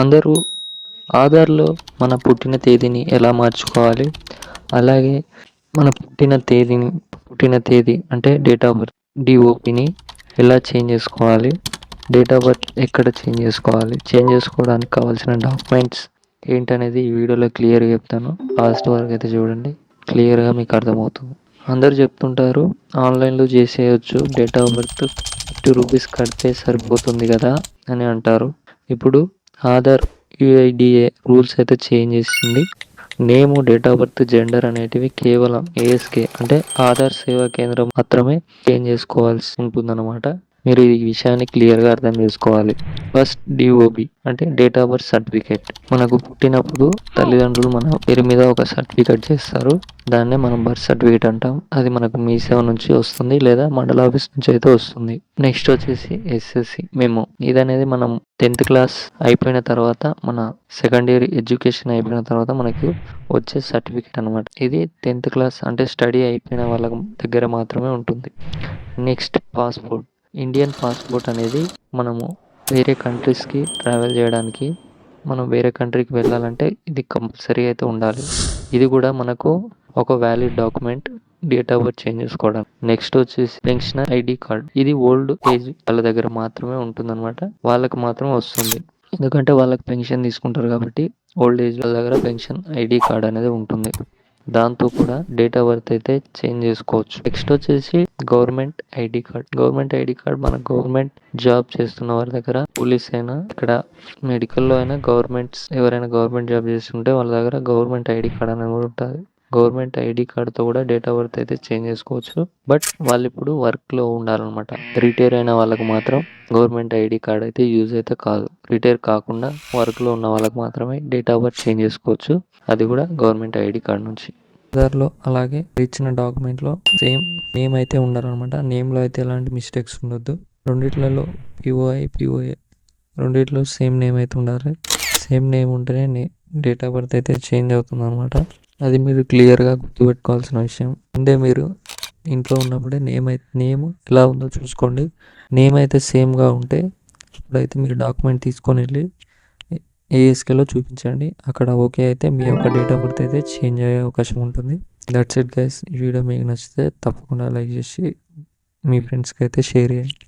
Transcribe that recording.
అందరూ ఆధార్లో మన పుట్టిన తేదీని ఎలా మార్చుకోవాలి? అలాగే మన పుట్టిన తేదీని పుట్టిన తేదీ అంటే డేట్ ఆఫ్ బర్త్ డిఓపిని ఎలా చేంజ్ చేసుకోవాలి? డేట్ ఆఫ్ బర్త్ ఎక్కడ చేంజ్ చేసుకోవాలి? చేంజ్ చేసుకోవడానికి కావాల్సిన డాక్యుమెంట్స్ ఏంటనేది ఈ వీడియోలో క్లియర్గా చెప్తాను. లాస్ట్ వరకు అయితే చూడండి క్లియర్గా మీకు అర్థమవుతుంది. అందరు చెప్తుంటారు ఆన్లైన్లో చేసేయచ్చు date of birth fifty rupees కడితే సరిపోతుంది కదా అని అంటారు. ఇప్పుడు Aadhaar U I D A rules అయితే చేంజ్ చేసింది. Name date of birth gender అనేటివి కేవలం ఏఎస్కే అంటే ఆధార్ సేవా కేంద్రం మాత్రమే చేంజ్ చేసుకోవాల్సి ఉంటుందన్నమాట. మీరు ఈ విషయాన్ని క్లియర్గా అర్థం చేసుకోవాలి. ఫస్ట్ డిఓబి అంటే డేట్ ఆఫ్ బర్త్ సర్టిఫికేట్ మనకు పుట్టినప్పుడు తల్లిదండ్రులు మన పేరు మీద ఒక సర్టిఫికేట్ చేస్తారు. దాన్నే మనం బర్త్ సర్టిఫికేట్ అంటాం. అది మనకు మీ సేవ నుంచి వస్తుంది లేదా మండల ఆఫీస్ నుంచి అయితే వస్తుంది. నెక్స్ట్ వచ్చేసి ఎస్ఎస్సి మేము ఇది అనేది మనం టెన్త్ క్లాస్ అయిపోయిన తర్వాత మన సెకండ్ ఇయర్ ఎడ్యుకేషన్ అయిపోయిన తర్వాత మనకి వచ్చే సర్టిఫికేట్ అనమాట ఇది టెన్త్ క్లాస్ అంటే స్టడీ అయిపోయిన వాళ్ళ దగ్గర మాత్రమే ఉంటుంది. నెక్స్ట్ పాస్పోర్ట్ ఇండియన్ పాస్పోర్ట్ అనేది మనము వేరే కంట్రీస్కి ట్రావెల్ చేయడానికి మనం వేరే కంట్రీకి వెళ్ళాలంటే ఇది కంపల్సరీ అయితే ఉండాలి. ఇది కూడా మనకు ఒక valid document date of birth change చేసుకోవడం నెక్స్ట్ వచ్చేసి పెన్షన్ ఐడి కార్డ్ ఇది ఓల్డ్ ఏజ్ వాళ్ళ దగ్గర మాత్రమే ఉంటుందన్నమాట. వాళ్ళకి మాత్రమే వస్తుంది. ఎందుకంటే వాళ్ళకి పెన్షన్ తీసుకుంటారు కాబట్టి ఓల్డ్ ఏజ్ వాళ్ళ దగ్గర పెన్షన్ ఐడి కార్డ్ అనేది ఉంటుంది. దాంతో కూడా డేట్ ఆఫ్ బర్త్ అయితే చేంజ్ చేసుకోవచ్చు. నెక్స్ట్ వచ్చేసి government ID card government ID card మన గవర్నమెంట్ జాబ్ చేస్తున్న వారి దగ్గర పోలీస్ అయినా ఇక్కడ మెడికల్లో అయినా గవర్నమెంట్స్ ఎవరైనా గవర్నమెంట్ జాబ్ చేస్తుంటే వాళ్ళ దగ్గర గవర్నమెంట్ ఐడి కార్డ్ అనేది కూడా ఉంటుంది. గవర్నమెంట్ ఐడి కార్డ్తో కూడా డేట్ ఆఫ్ బర్త్ అయితే చేంజ్ చేసుకోవచ్చు. బట్ వాళ్ళు ఇప్పుడు వర్క్లో ఉండాలన్నమాట. రిటైర్ అయిన వాళ్ళకి మాత్రం గవర్నమెంట్ ఐడి కార్డ్ అయితే యూజ్ అయితే కాదు. రిటైర్ కాకుండా వర్క్లో ఉన్న వాళ్ళకి మాత్రమే డేట్ ఆఫ్ బర్త్ చేంజ్ చేసుకోవచ్చు. అది కూడా గవర్నమెంట్ ఐడి కార్డ్ నుంచి. ఆధార్లో అలాగే ఇచ్చిన డాక్యుమెంట్లో సేమ్ నేమ్ అయితే ఉండాలన్నమాట. నేమ్లో అయితే ఎలాంటి మిస్టేక్స్ ఉండొద్దు. రెండిట్లలో పిఓఐ పిఓఏ రెండిట్లో సేమ్ నేమ్ అయితే ఉండాలి. సేమ్ నేమ్ ఉంటేనే డేట్ ఆఫ్ బర్త్ అయితే చేంజ్ అవుతుంది అనమాట అది మీరు క్లియర్గా గుర్తుపెట్టుకోవాల్సిన విషయం. అంటే మీరు ఇంట్లో ఉన్నప్పుడే నేమ్ అయితే నేమ్ ఎలా ఉందో చూసుకోండి. నేమ్ అయితే సేమ్గా ఉంటే ఇప్పుడైతే మీరు డాక్యుమెంట్ తీసుకొని వెళ్ళి ఏఎస్కేలో చూపించండి. అక్కడ ఓకే అయితే మీ యొక్క డేట్ ఆఫ్ బర్త్ అయితే చేంజ్ అయ్యే అవకాశం ఉంటుంది. దట్స్ ఇట్ గైస్ ఈ వీడియో మీకు నచ్చితే తప్పకుండా లైక్ చేసి మీ ఫ్రెండ్స్కి అయితే షేర్ చేయండి.